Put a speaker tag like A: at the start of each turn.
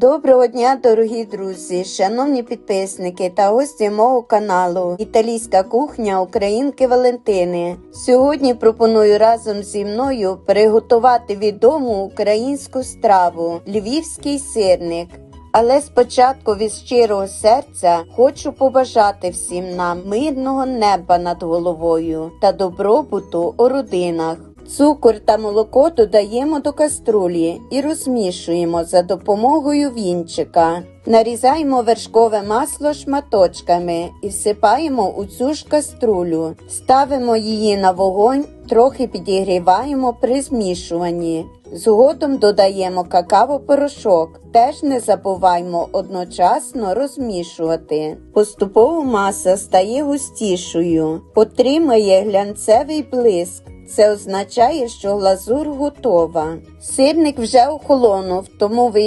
A: Доброго дня, дорогі друзі, шановні підписники та гості мого каналу Італійська кухня Українки Валентини. Сьогодні пропоную разом зі мною приготувати відому українську страву львівський сирник. Але спочатку від щирого серця хочу побажати всім нам мирного неба над головою та добробуту у родинах. Цукор та молоко додаємо до каструлі і розмішуємо за допомогою вінчика. Нарізаємо вершкове масло шматочками і всипаємо у цю ж каструлю. Ставимо її на вогонь, трохи підігріваємо при змішуванні. Згодом додаємо какао-порошок. Теж не забуваймо одночасно розмішувати. Поступово маса стає густішою, отримає глянцевий блиск. Це означає, що глазур готова. Сирник вже охолонув, тому ви